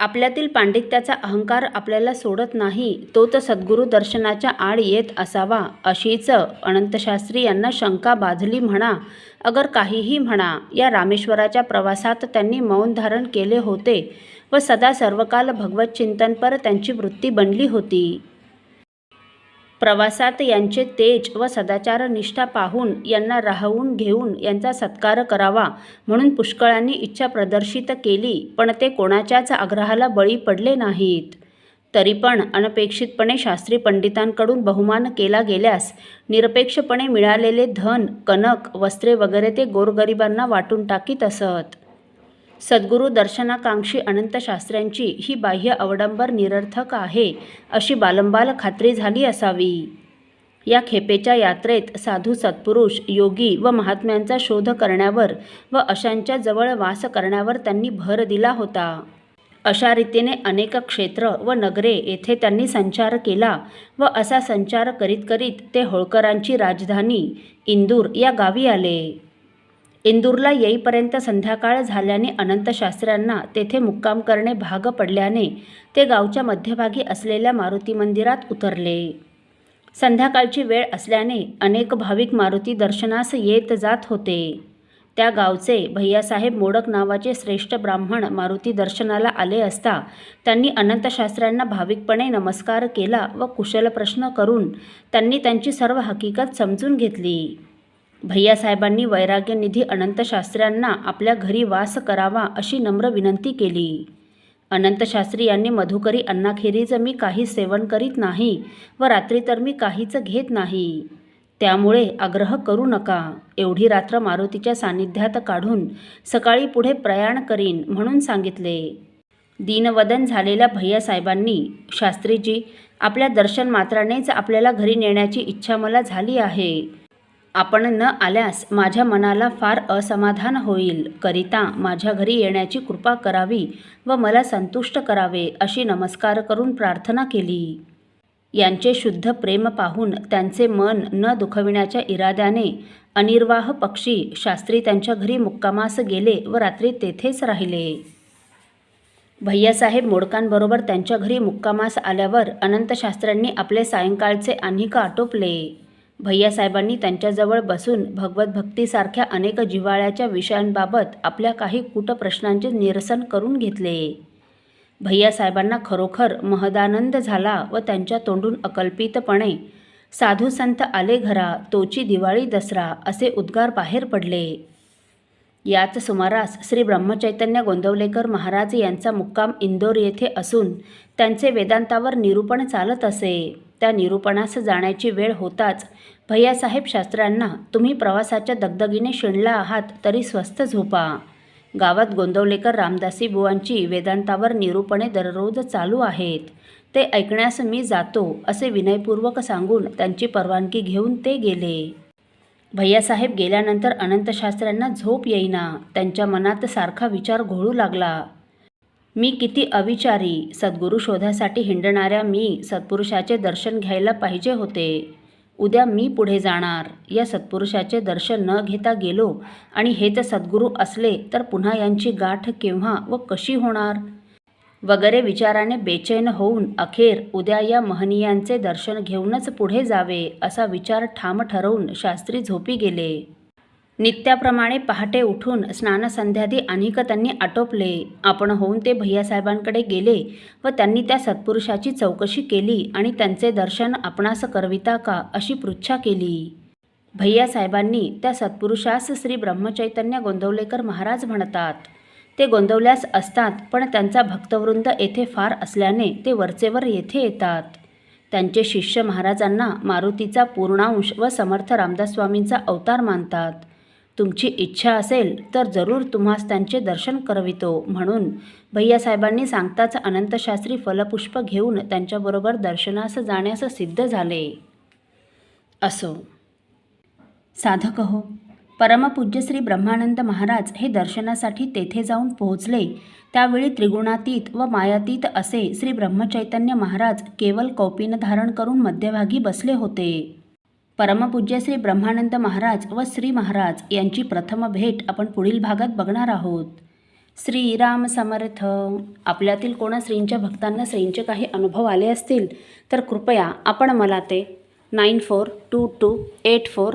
आपल्यातील पांडित्याचा अहंकार आपल्याला सोडत नाही तो तर सद्गुरू दर्शनाच्या आड येत असावा अशीच अनंतशास्त्री यांना शंका बाधली म्हणा. अगर काहीही म्हणा या रामेश्वराच्या प्रवासात त्यांनी मौन धारण केले होते व सदा सर्वकाल भगवत चिंतनपर त्यांची वृत्ती बनली होती. प्रवासात यांचे तेज व सदाचार निष्ठा पाहून यांना राहवून घेऊन यांचा सत्कार करावा म्हणून पुष्कळांनी इच्छा प्रदर्शित केली पण ते कोणाच्याच आग्रहाला बळी पडले नाहीत. तरी पण अनपेक्षितपणे शास्त्री पंडितांकडून बहुमान केला गेल्यास निरपेक्षपणे मिळालेले धन कनक वस्त्रे वगैरे ते गोरगरिबांना वाटून टाकीत असत. सद्गुरू दर्शनाकांक्षी अनंतशास्त्र्यांची ही बाह्य अवडंबर निरर्थक आहे अशी बालंबाल खात्री झाली असावी. या खेपेच्या यात्रेत साधू सत्पुरुष योगी व महात्म्यांचा शोध करण्यावर व अशांच्या जवळ वास करण्यावर त्यांनी भर दिला होता. अशा रीतीने अनेक क्षेत्र व नगरे येथे त्यांनी संचार केला व असा संचार करीत करीत ते होळकरांची राजधानी इंदूर या गावी आले. इंदूरला येईपर्यंत संध्याकाळ झाल्याने अनंतशास्त्र्यांना तेथे मुक्काम करणे भाग पडल्याने ते गावच्या मध्यभागी असलेल्या मारुती मंदिरात उतरले. संध्याकाळची वेळ असल्याने अनेक भाविक मारुती दर्शनास येत जात होते. त्या गावचे भैयासाहेब मोडक नावाचे श्रेष्ठ ब्राह्मण मारुती दर्शनाला आले असता त्यांनी अनंतशास्त्र्यांना भाविकपणे नमस्कार केला व कुशल प्रश्न करून त्यांनी त्यांची सर्व हकीकत समजून घेतली. भैयासाहेबांनी वैराग्यनिधी अनंतशास्त्र्यांना आपल्या घरी वास करावा अशी नम्र विनंती केली. अनंतशास्त्री यांनी मधुकरी अन्नाखेरीचं मी काही सेवन करीत नाही व रात्री तर मी काहीच घेत नाही. त्यामुळे आग्रह करू नका. एवढी रात्र मारुतीच्या सान्निध्यात काढून सकाळी पुढे प्रयाण करीन म्हणून सांगितले. दीनवदन झालेल्या भैयासाहेबांनी शास्त्रीजी आपल्या दर्शन मात्रानेच आपल्याला घरी नेण्याची इच्छा मला झाली आहे. आपण न आल्यास माझ्या मनाला फार असमाधान होईल करिता माझ्या घरी येण्याची कृपा करावी व मला संतुष्ट करावे अशी नमस्कार करून प्रार्थना केली. यांचे शुद्ध प्रेम पाहून त्यांचे मन न दुखविण्याच्या इराद्याने अनिर्वाह पक्षी शास्त्री त्यांच्या घरी मुक्कामास गेले व रात्री तेथेच राहिले. भैयासाहेब मोडकांबरोबर त्यांच्या घरी मुक्कामास आल्यावर अनंतशास्त्र्यांनी आपले सायंकाळचे आणिका आटोपले. भैयासाहेबांनी त्यांच्याजवळ बसून भगवत भक्तीसारख्या अनेक जिव्हाळ्याच्या विषयांबाबत आपल्या काही कूटप्रश्नांचे निरसन करून घेतले. भैयासाहेबांना खरोखर महदानंद झाला व त्यांच्या तोंडून अकल्पितपणे साधू संत आले घरा तोची दिवाळी दसरा असे उद्गार बाहेर पडले. याच सुमारास श्री ब्रह्मचैतन्य गोंदवलेकर महाराज यांचा मुक्काम इंदोर येथे असून त्यांचे वेदांतावर निरूपण चालत असे. त्या निरूपणास जाण्याची वेळ होताच भैयासाहेब शास्त्रांना तुम्ही प्रवासाच्या दगदगीने शिणला आहात तरी स्वस्त झोपा. गावात गोंदवलेकर रामदासी बुवांची वेदांतावर निरूपणे दररोज चालू आहेत. ते ऐकण्यास मी जातो असे विनयपूर्वक सांगून त्यांची परवानगी घेऊन ते गेले. भैयासाहेब गेल्यानंतर अनंतशास्त्र्यांना झोप येईना. त्यांच्या मनात सारखा विचार घोळू लागला. मी किती अविचारी सद्गुरू शोधासाठी हिंडणाऱ्या मी सत्पुरुषाचे दर्शन घ्यायला पाहिजे होते. उद्या मी पुढे जाणार. या सत्पुरुषाचे दर्शन न घेता गेलो आणि हेच सद्गुरू असले तर पुन्हा यांची गाठ केव्हा व कशी होणार? वगैरे विचाराने बेचैन होऊन अखेर उद्या या महनीयांचे दर्शन घेऊनच पुढे जावे असा विचार ठाम ठरवून शास्त्री झोपी गेले. नित्याप्रमाणे पहाटे उठून स्नानसंध्यादी अनेक त्यांनी आटोपले. आपण होऊन ते भैयासाहेबांकडे गेले व त्यांनी त्या सत्पुरुषाची चौकशी केली आणि त्यांचे दर्शन आपणास करविता का अशी पृच्छा केली. भैयासाहेबांनी त्या सत्पुरुषास श्री ब्रह्मचैतन्य गोंदवलेकर महाराज म्हणतात ते गोंदवल्यास असतात पण त्यांचा भक्तवृंद येथे फार असल्याने ते वरचेवर येथे येतात. त्यांचे शिष्य महाराजांना मारुतीचा पूर्णांश व समर्थ रामदास स्वामींचा अवतार मानतात. तुमची इच्छा असेल तर जरूर तुम्हास त्यांचे दर्शन करवितो. म्हणून भैयासाहेबांनी सांगताच अनंतशास्त्री फलपुष्प घेऊन त्यांच्याबरोबर दर्शनास जाण्यास सिद्ध झाले. असो. साधक हो परमपूज्य श्री ब्रह्मानंद महाराज हे दर्शनासाठी तेथे जाऊन पोहोचले. त्यावेळी त्रिगुणातीत व मायातीत असे श्री ब्रह्मचैतन्य महाराज केवळ कौपीनं धारण करून मध्यभागी बसले होते. परमपूज्य श्री ब्रह्मानंद महाराज व श्री महाराज यांची प्रथम भेट आपण पुढील भागात बघणार आहोत. श्रीराम समर्थ. आपल्यातील कोणा श्रींच्या भक्तांना श्रींचे काही अनुभव आले असतील तर कृपया आपण मला ते nine four two two eight four